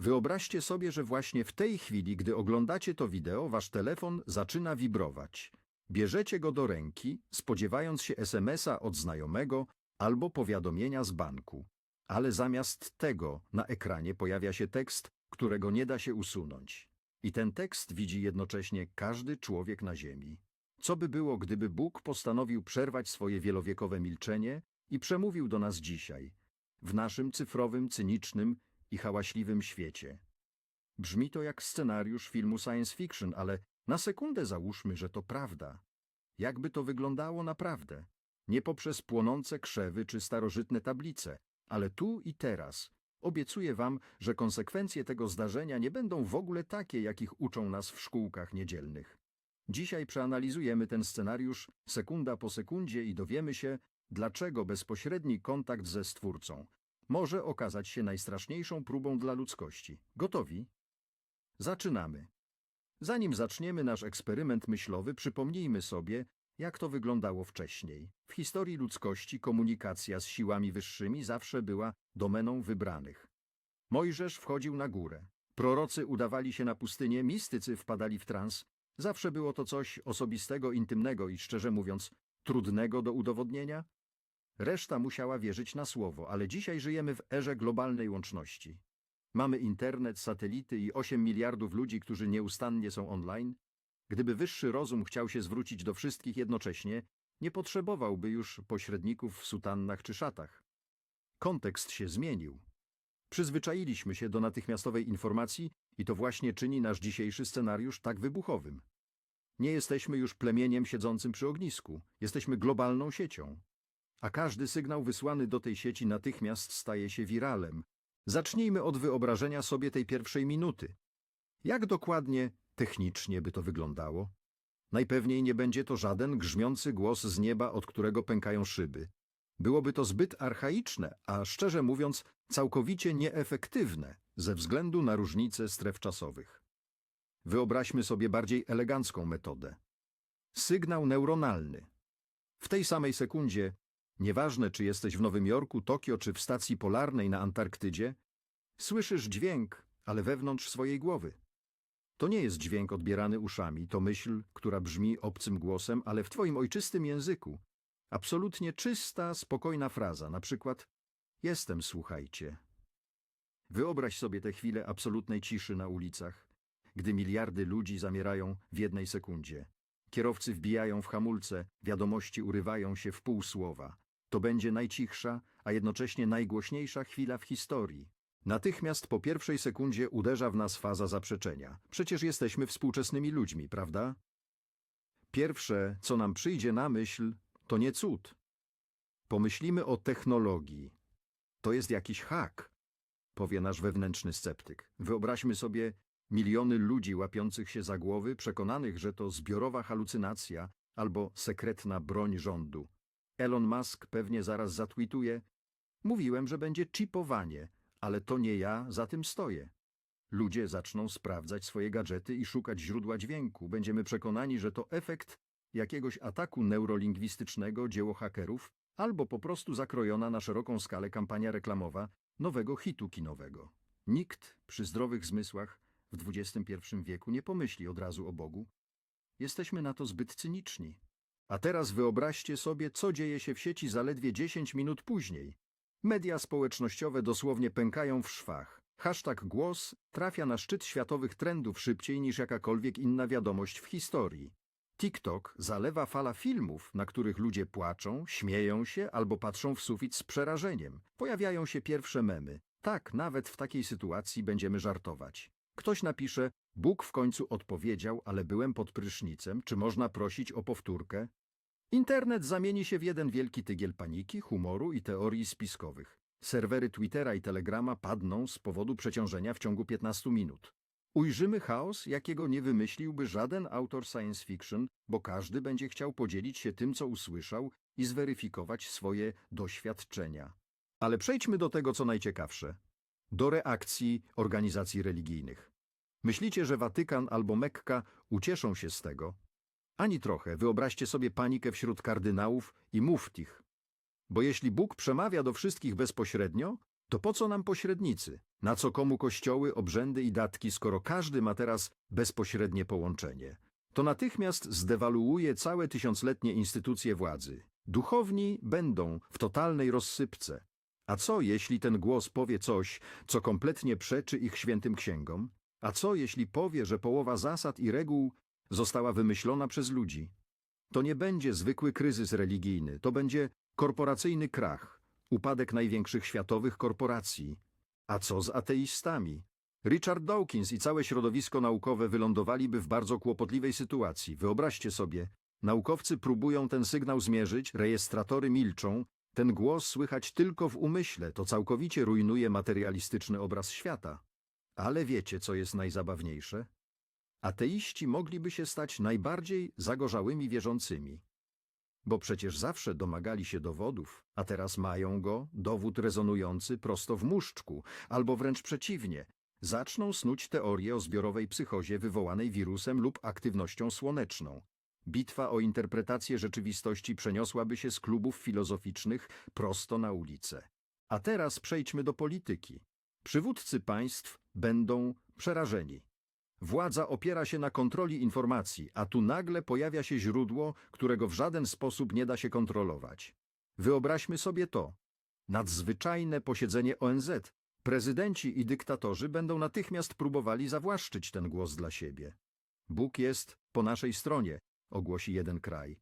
Wyobraźcie sobie, że właśnie w tej chwili, gdy oglądacie to wideo, wasz telefon zaczyna wibrować. Bierzecie go do ręki, spodziewając się SMS-a od znajomego albo powiadomienia z banku. Ale zamiast tego na ekranie pojawia się tekst, którego nie da się usunąć. I ten tekst widzi jednocześnie każdy człowiek na Ziemi. Co by było, gdyby Bóg postanowił przerwać swoje wielowiekowe milczenie i przemówił do nas dzisiaj, w naszym cyfrowym, cynicznym i hałaśliwym świecie? Brzmi to jak scenariusz filmu science fiction, ale na sekundę załóżmy, że to prawda. Jakby to wyglądało naprawdę? Nie poprzez płonące krzewy czy starożytne tablice, ale tu i teraz. Obiecuję wam, że konsekwencje tego zdarzenia nie będą w ogóle takie, jakich uczą nas w szkółkach niedzielnych. Dzisiaj przeanalizujemy ten scenariusz sekunda po sekundzie i dowiemy się, dlaczego bezpośredni kontakt ze Stwórcą może okazać się najstraszniejszą próbą dla ludzkości. Gotowi? Zaczynamy. Zanim zaczniemy nasz eksperyment myślowy, przypomnijmy sobie, jak to wyglądało wcześniej. W historii ludzkości komunikacja z siłami wyższymi zawsze była domeną wybranych. Mojżesz wchodził na górę. Prorocy udawali się na pustynię, mistycy wpadali w trans. Zawsze było to coś osobistego, intymnego i, szczerze mówiąc, trudnego do udowodnienia. Reszta musiała wierzyć na słowo, ale dzisiaj żyjemy w erze globalnej łączności. Mamy internet, satelity i 8 miliardów ludzi, którzy nieustannie są online. Gdyby wyższy rozum chciał się zwrócić do wszystkich jednocześnie, nie potrzebowałby już pośredników w sutannach czy szatach. Kontekst się zmienił. Przyzwyczailiśmy się do natychmiastowej informacji i to właśnie czyni nasz dzisiejszy scenariusz tak wybuchowym. Nie jesteśmy już plemieniem siedzącym przy ognisku, jesteśmy globalną siecią. A każdy sygnał wysłany do tej sieci natychmiast staje się wiralem. Zacznijmy od wyobrażenia sobie tej pierwszej minuty. Jak dokładnie, technicznie by to wyglądało? Najpewniej nie będzie to żaden grzmiący głos z nieba, od którego pękają szyby. Byłoby to zbyt archaiczne, a szczerze mówiąc całkowicie nieefektywne ze względu na różnice stref czasowych. Wyobraźmy sobie bardziej elegancką metodę. Sygnał neuronalny. W tej samej sekundzie, nieważne czy jesteś w Nowym Jorku, Tokio czy w stacji polarnej na Antarktydzie, słyszysz dźwięk, ale wewnątrz swojej głowy. To nie jest dźwięk odbierany uszami, to myśl, która brzmi obcym głosem, ale w twoim ojczystym języku. Absolutnie czysta, spokojna fraza, na przykład Jestem, słuchajcie. Wyobraź sobie tę chwilę absolutnej ciszy na ulicach, gdy miliardy ludzi zamierają w jednej sekundzie. Kierowcy wbijają w hamulce, wiadomości urywają się w pół słowa. To będzie najcichsza, a jednocześnie najgłośniejsza chwila w historii. Natychmiast po pierwszej sekundzie uderza w nas faza zaprzeczenia. Przecież jesteśmy współczesnymi ludźmi, prawda? Pierwsze, co nam przyjdzie na myśl, to nie cud. Pomyślimy o technologii. To jest jakiś hak, powie nasz wewnętrzny sceptyk. Wyobraźmy sobie miliony ludzi łapiących się za głowy, przekonanych, że to zbiorowa halucynacja albo sekretna broń rządu. Elon Musk pewnie zaraz zatwituje. Mówiłem, że będzie chipowanie, ale to nie ja za tym stoję. Ludzie zaczną sprawdzać swoje gadżety i szukać źródła dźwięku. Będziemy przekonani, że to efekt jakiegoś ataku neurolingwistycznego, dzieło hakerów, albo po prostu zakrojona na szeroką skalę kampania reklamowa nowego hitu kinowego. Nikt przy zdrowych zmysłach w XXI wieku nie pomyśli od razu o Bogu. Jesteśmy na to zbyt cyniczni. A teraz wyobraźcie sobie, co dzieje się w sieci zaledwie 10 minut później. Media społecznościowe dosłownie pękają w szwach. Hashtag głos trafia na szczyt światowych trendów szybciej niż jakakolwiek inna wiadomość w historii. TikTok zalewa fala filmów, na których ludzie płaczą, śmieją się albo patrzą w sufit z przerażeniem. Pojawiają się pierwsze memy. Tak, nawet w takiej sytuacji będziemy żartować. Ktoś napisze, Bóg w końcu odpowiedział, ale byłem pod prysznicem, czy można prosić o powtórkę? Internet zamieni się w jeden wielki tygiel paniki, humoru i teorii spiskowych. Serwery Twittera i Telegrama padną z powodu przeciążenia w ciągu 15 minut. Ujrzymy chaos, jakiego nie wymyśliłby żaden autor science fiction, bo każdy będzie chciał podzielić się tym, co usłyszał i zweryfikować swoje doświadczenia. Ale przejdźmy do tego, co najciekawsze. Do reakcji organizacji religijnych. Myślicie, że Watykan albo Mekka ucieszą się z tego? Ani trochę. Wyobraźcie sobie panikę wśród kardynałów i muftich. Bo jeśli Bóg przemawia do wszystkich bezpośrednio, To po co nam pośrednicy? Na co komu kościoły, obrzędy i datki, skoro każdy ma teraz bezpośrednie połączenie? To natychmiast zdewaluuje całe tysiącletnie instytucje władzy. Duchowni będą w totalnej rozsypce. A co, jeśli ten głos powie coś, co kompletnie przeczy ich świętym księgom? A co, jeśli powie, że połowa zasad i reguł została wymyślona przez ludzi? To nie będzie zwykły kryzys religijny, to będzie korporacyjny krach, upadek największych światowych korporacji. A co z ateistami? Richard Dawkins i całe środowisko naukowe wylądowaliby w bardzo kłopotliwej sytuacji. Wyobraźcie sobie, naukowcy próbują ten sygnał zmierzyć, rejestratory milczą, ten głos słychać tylko w umyśle, to całkowicie rujnuje materialistyczny obraz świata. Ale wiecie, co jest najzabawniejsze? Ateiści mogliby się stać najbardziej zagorzałymi wierzącymi. Bo przecież zawsze domagali się dowodów, a teraz mają go, dowód rezonujący prosto w muszczku, albo wręcz przeciwnie, zaczną snuć teorię o zbiorowej psychozie wywołanej wirusem lub aktywnością słoneczną. Bitwa o interpretację rzeczywistości przeniosłaby się z klubów filozoficznych prosto na ulicę. A teraz przejdźmy do polityki. Przywódcy państw będą przerażeni. Władza opiera się na kontroli informacji, a tu nagle pojawia się źródło, którego w żaden sposób nie da się kontrolować. Wyobraźmy sobie to. Nadzwyczajne posiedzenie ONZ. Prezydenci i dyktatorzy będą natychmiast próbowali zawłaszczyć ten głos dla siebie. Bóg jest po naszej stronie, ogłosi jeden kraj.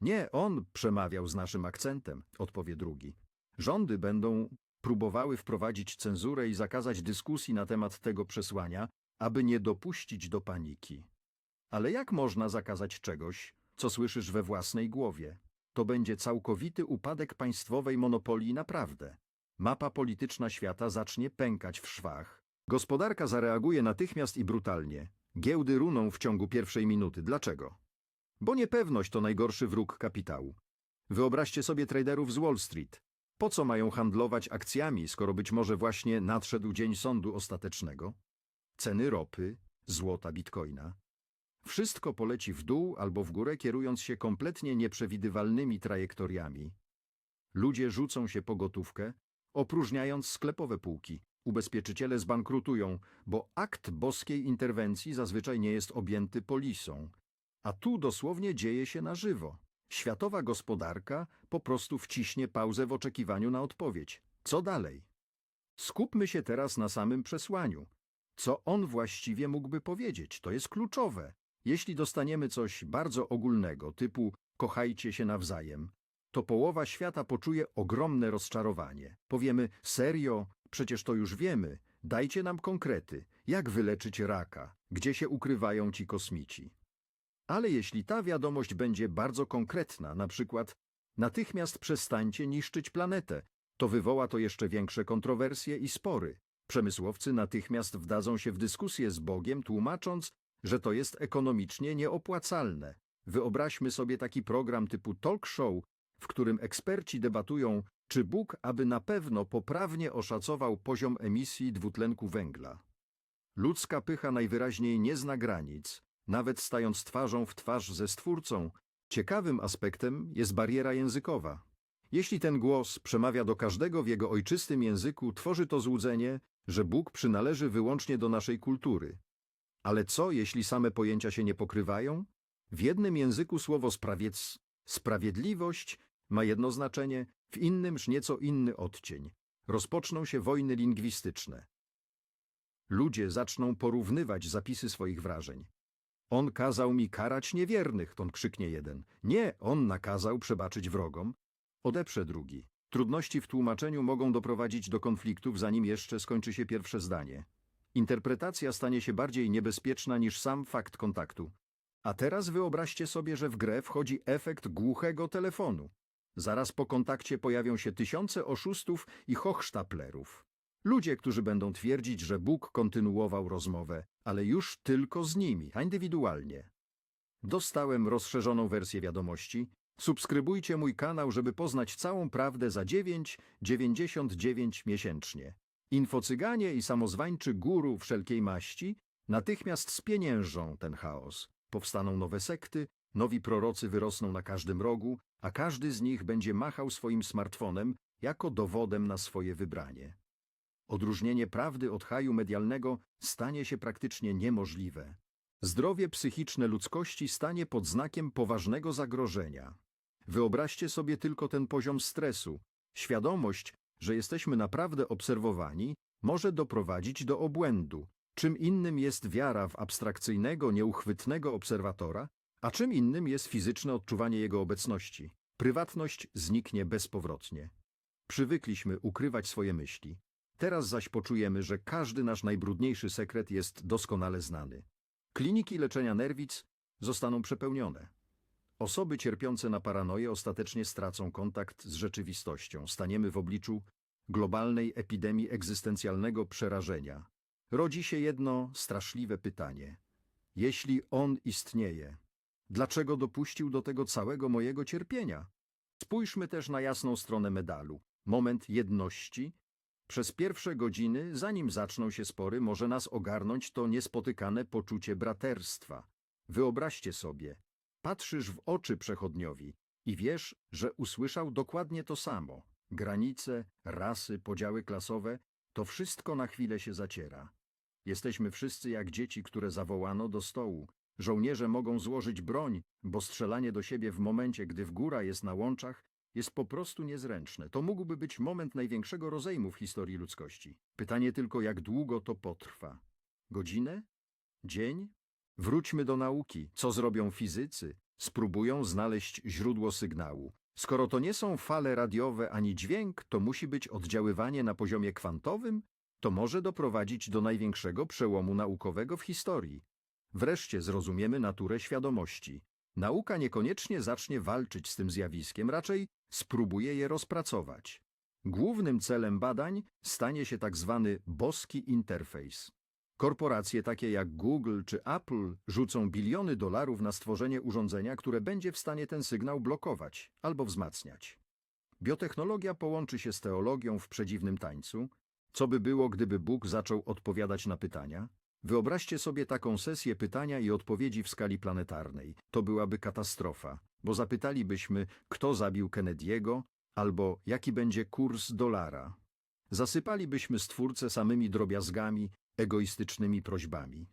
Nie, on przemawiał z naszym akcentem, odpowie drugi. Rządy będą próbowały wprowadzić cenzurę i zakazać dyskusji na temat tego przesłania, aby nie dopuścić do paniki. Ale jak można zakazać czegoś, co słyszysz we własnej głowie? To będzie całkowity upadek państwowej monopolii naprawdę. Mapa polityczna świata zacznie pękać w szwach. Gospodarka zareaguje natychmiast i brutalnie. Giełdy runą w ciągu pierwszej minuty. Dlaczego? Bo niepewność to najgorszy wróg kapitału. Wyobraźcie sobie traderów z Wall Street. Po co mają handlować akcjami, skoro być może właśnie nadszedł dzień sądu ostatecznego? Ceny ropy, złota, bitcoina. Wszystko poleci w dół albo w górę, kierując się kompletnie nieprzewidywalnymi trajektoriami. Ludzie rzucą się po gotówkę, opróżniając sklepowe półki. Ubezpieczyciele zbankrutują, bo akt boskiej interwencji zazwyczaj nie jest objęty polisą. A tu dosłownie dzieje się na żywo. Światowa gospodarka po prostu wciśnie pauzę w oczekiwaniu na odpowiedź. Co dalej? Skupmy się teraz na samym przesłaniu. Co on właściwie mógłby powiedzieć? To jest kluczowe. Jeśli dostaniemy coś bardzo ogólnego, typu kochajcie się nawzajem, to połowa świata poczuje ogromne rozczarowanie. Powiemy, serio, przecież to już wiemy, dajcie nam konkrety, jak wyleczyć raka, gdzie się ukrywają ci kosmici. Ale jeśli ta wiadomość będzie bardzo konkretna, na przykład natychmiast przestańcie niszczyć planetę, to wywoła to jeszcze większe kontrowersje i spory. Przemysłowcy natychmiast wdadzą się w dyskusję z Bogiem, tłumacząc, że to jest ekonomicznie nieopłacalne. Wyobraźmy sobie taki program typu talk show, w którym eksperci debatują, czy Bóg aby na pewno poprawnie oszacował poziom emisji dwutlenku węgla. Ludzka pycha najwyraźniej nie zna granic, nawet stając twarzą w twarz ze Stwórcą. Ciekawym aspektem jest bariera językowa. Jeśli ten głos przemawia do każdego w jego ojczystym języku, tworzy to złudzenie, że Bóg przynależy wyłącznie do naszej kultury. Ale co, jeśli same pojęcia się nie pokrywają? W jednym języku słowo sprawiedz, sprawiedliwość ma jedno znaczenie, w innymż nieco inny odcień. Rozpoczną się wojny lingwistyczne. Ludzie zaczną porównywać zapisy swoich wrażeń. On kazał mi karać niewiernych, ton krzyknie jeden. Nie, on nakazał przebaczyć wrogom, odeprze drugi. Trudności w tłumaczeniu mogą doprowadzić do konfliktów, zanim jeszcze skończy się pierwsze zdanie. Interpretacja stanie się bardziej niebezpieczna niż sam fakt kontaktu. A teraz wyobraźcie sobie, że w grę wchodzi efekt głuchego telefonu. Zaraz po kontakcie pojawią się tysiące oszustów i hochsztaplerów. Ludzie, którzy będą twierdzić, że Bóg kontynuował rozmowę, ale już tylko z nimi, a indywidualnie. Dostałem rozszerzoną wersję wiadomości. Subskrybujcie mój kanał, żeby poznać całą prawdę za 9,99 miesięcznie. Infocyganie i samozwańczy guru wszelkiej maści natychmiast spieniężą ten chaos. Powstaną nowe sekty, nowi prorocy wyrosną na każdym rogu, a każdy z nich będzie machał swoim smartfonem jako dowodem na swoje wybranie. Odróżnienie prawdy od haju medialnego stanie się praktycznie niemożliwe. Zdrowie psychiczne ludzkości stanie pod znakiem poważnego zagrożenia. Wyobraźcie sobie tylko ten poziom stresu. Świadomość, że jesteśmy naprawdę obserwowani, może doprowadzić do obłędu. Czym innym jest wiara w abstrakcyjnego, nieuchwytnego obserwatora, a czym innym jest fizyczne odczuwanie jego obecności. Prywatność zniknie bezpowrotnie. Przywykliśmy ukrywać swoje myśli. Teraz zaś poczujemy, że każdy nasz najbrudniejszy sekret jest doskonale znany. Kliniki leczenia nerwic zostaną przepełnione. Osoby cierpiące na paranoję ostatecznie stracą kontakt z rzeczywistością. Staniemy w obliczu globalnej epidemii egzystencjalnego przerażenia. Rodzi się jedno straszliwe pytanie. Jeśli On istnieje, dlaczego dopuścił do tego całego mojego cierpienia? Spójrzmy też na jasną stronę medalu. Moment jedności. Przez pierwsze godziny, zanim zaczną się spory, może nas ogarnąć to niespotykane poczucie braterstwa. Wyobraźcie sobie, patrzysz w oczy przechodniowi i wiesz, że usłyszał dokładnie to samo. Granice, rasy, podziały klasowe, to wszystko na chwilę się zaciera. Jesteśmy wszyscy jak dzieci, które zawołano do stołu. Żołnierze mogą złożyć broń, bo strzelanie do siebie w momencie, gdy w góra jest na łączach, jest po prostu niezręczne. To mógłby być moment największego rozejmu w historii ludzkości. Pytanie tylko, jak długo to potrwa. Godzinę? Dzień? Wróćmy do nauki. Co zrobią fizycy? Spróbują znaleźć źródło sygnału. Skoro to nie są fale radiowe ani dźwięk, to musi być oddziaływanie na poziomie kwantowym? To może doprowadzić do największego przełomu naukowego w historii. Wreszcie zrozumiemy naturę świadomości. Nauka niekoniecznie zacznie walczyć z tym zjawiskiem, raczej spróbuje je rozpracować. Głównym celem badań stanie się tak zwany boski interfejs. Korporacje takie jak Google czy Apple rzucą biliony dolarów na stworzenie urządzenia, które będzie w stanie ten sygnał blokować albo wzmacniać. Biotechnologia połączy się z teologią w przedziwnym tańcu. Co by było, gdyby Bóg zaczął odpowiadać na pytania? Wyobraźcie sobie taką sesję pytania i odpowiedzi w skali planetarnej. To byłaby katastrofa, bo zapytalibyśmy, kto zabił Kennedy'ego, albo jaki będzie kurs dolara. Zasypalibyśmy stwórcę samymi drobiazgami, egoistycznymi prośbami.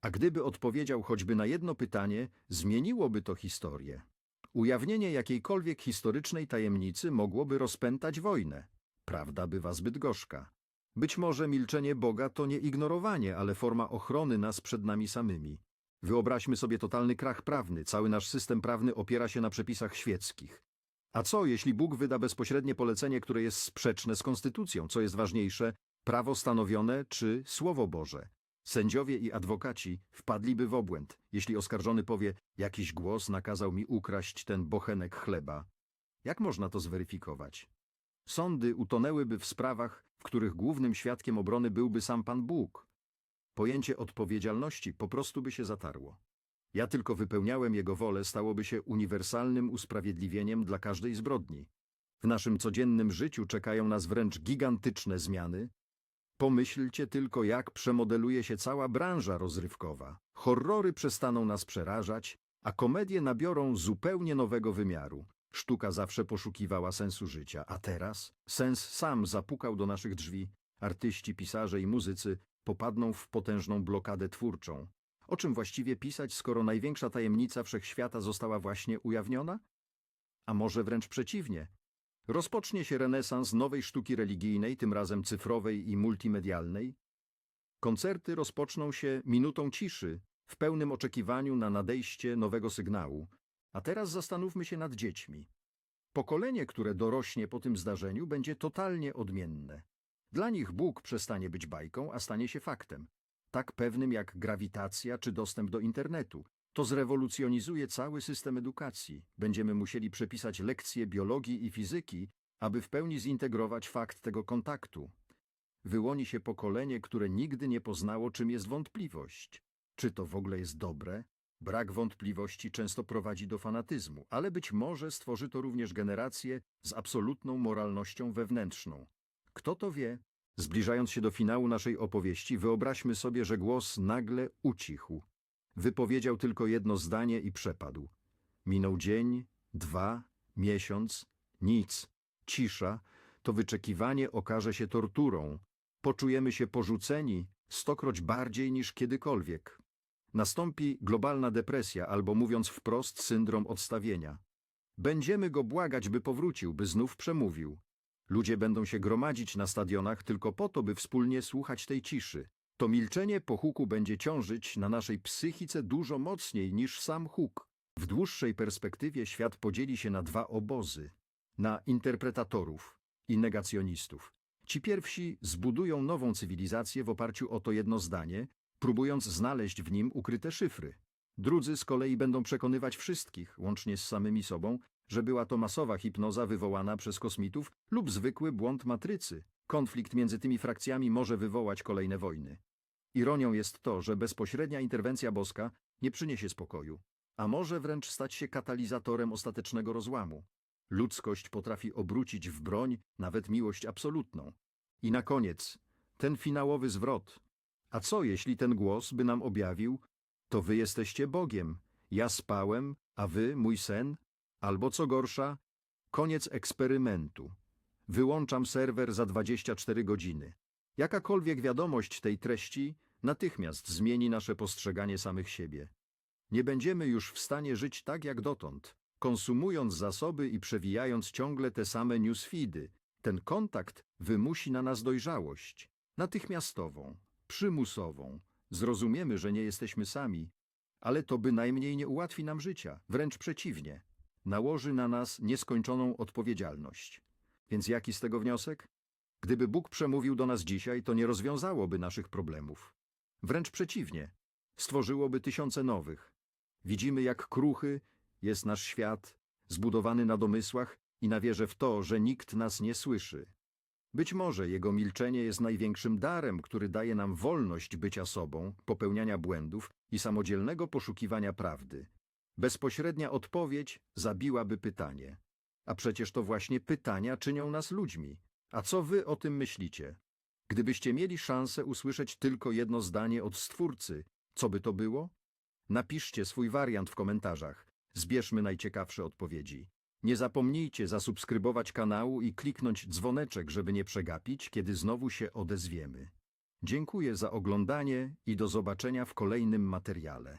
A gdyby odpowiedział choćby na jedno pytanie, zmieniłoby to historię. Ujawnienie jakiejkolwiek historycznej tajemnicy mogłoby rozpętać wojnę. Prawda bywa zbyt gorzka. Być może milczenie Boga to nie ignorowanie, ale forma ochrony nas przed nami samymi. Wyobraźmy sobie totalny krach prawny. Cały nasz system prawny opiera się na przepisach świeckich. A co, jeśli Bóg wyda bezpośrednie polecenie, które jest sprzeczne z konstytucją? Co jest ważniejsze, prawo stanowione czy Słowo Boże? Sędziowie i adwokaci wpadliby w obłęd, jeśli oskarżony powie, jakiś głos nakazał mi ukraść ten bochenek chleba. Jak można to zweryfikować? Sądy utonęłyby w sprawach, których głównym świadkiem obrony byłby sam Pan Bóg. Pojęcie odpowiedzialności po prostu by się zatarło. Ja tylko wypełniałem Jego wolę stałoby się uniwersalnym usprawiedliwieniem dla każdej zbrodni. W naszym codziennym życiu czekają nas wręcz gigantyczne zmiany. Pomyślcie tylko, jak przemodeluje się cała branża rozrywkowa. Horrory przestaną nas przerażać, a komedie nabiorą zupełnie nowego wymiaru. Sztuka zawsze poszukiwała sensu życia, a teraz sens sam zapukał do naszych drzwi. Artyści, pisarze i muzycy popadną w potężną blokadę twórczą. O czym właściwie pisać, skoro największa tajemnica wszechświata została właśnie ujawniona? A może wręcz przeciwnie. Rozpocznie się renesans nowej sztuki religijnej, tym razem cyfrowej i multimedialnej. Koncerty rozpoczną się minutą ciszy, w pełnym oczekiwaniu na nadejście nowego sygnału. A teraz zastanówmy się nad dziećmi. Pokolenie, które dorośnie po tym zdarzeniu, będzie totalnie odmienne. Dla nich Bóg przestanie być bajką, a stanie się faktem. Tak pewnym jak grawitacja czy dostęp do internetu. To zrewolucjonizuje cały system edukacji. Będziemy musieli przepisać lekcje biologii i fizyki, aby w pełni zintegrować fakt tego kontaktu. Wyłoni się pokolenie, które nigdy nie poznało, czym jest wątpliwość. Czy to w ogóle jest dobre? Brak wątpliwości często prowadzi do fanatyzmu, ale być może stworzy to również generację z absolutną moralnością wewnętrzną. Kto to wie? Zbliżając się do finału naszej opowieści, wyobraźmy sobie, że głos nagle ucichł. Wypowiedział tylko jedno zdanie i przepadł. Minął dzień, dwa, miesiąc, nic, cisza, to wyczekiwanie okaże się torturą. Poczujemy się porzuceni stokroć bardziej niż kiedykolwiek. Nastąpi globalna depresja albo mówiąc wprost syndrom odstawienia. Będziemy go błagać, by powrócił, by znów przemówił. Ludzie będą się gromadzić na stadionach tylko po to, by wspólnie słuchać tej ciszy. To milczenie po huku będzie ciążyć na naszej psychice dużo mocniej niż sam huk. W dłuższej perspektywie świat podzieli się na dwa obozy. Na interpretatorów i negacjonistów. Ci pierwsi zbudują nową cywilizację w oparciu o to jedno zdanie, próbując znaleźć w nim ukryte szyfry. Drudzy z kolei będą przekonywać wszystkich, łącznie z samymi sobą, że była to masowa hipnoza wywołana przez kosmitów lub zwykły błąd matrycy. Konflikt między tymi frakcjami może wywołać kolejne wojny. Ironią jest to, że bezpośrednia interwencja boska nie przyniesie spokoju, a może wręcz stać się katalizatorem ostatecznego rozłamu. Ludzkość potrafi obrócić w broń nawet miłość absolutną. I na koniec, ten finałowy zwrot. A co jeśli ten głos by nam objawił, to wy jesteście Bogiem, ja spałem, a wy mój sen? Albo co gorsza, koniec eksperymentu. Wyłączam serwer za 24 godziny. Jakakolwiek wiadomość tej treści natychmiast zmieni nasze postrzeganie samych siebie. Nie będziemy już w stanie żyć tak jak dotąd, konsumując zasoby i przewijając ciągle te same newsfeedy. Ten kontakt wymusi na nas dojrzałość, natychmiastową, przymusową. Zrozumiemy, że nie jesteśmy sami, ale to bynajmniej nie ułatwi nam życia, wręcz przeciwnie. Nałoży na nas nieskończoną odpowiedzialność. Więc jaki z tego wniosek? Gdyby Bóg przemówił do nas dzisiaj, to nie rozwiązałoby naszych problemów. Wręcz przeciwnie, stworzyłoby tysiące nowych. Widzimy, jak kruchy jest nasz świat, zbudowany na domysłach i na wierze w to, że nikt nas nie słyszy. Być może jego milczenie jest największym darem, który daje nam wolność bycia sobą, popełniania błędów i samodzielnego poszukiwania prawdy. Bezpośrednia odpowiedź zabiłaby pytanie. A przecież to właśnie pytania czynią nas ludźmi. A co wy o tym myślicie? Gdybyście mieli szansę usłyszeć tylko jedno zdanie od Stwórcy, co by to było? Napiszcie swój wariant w komentarzach. Zbierzmy najciekawsze odpowiedzi. Nie zapomnijcie zasubskrybować kanału i kliknąć dzwoneczek, żeby nie przegapić, kiedy znowu się odezwiemy. Dziękuję za oglądanie i do zobaczenia w kolejnym materiale.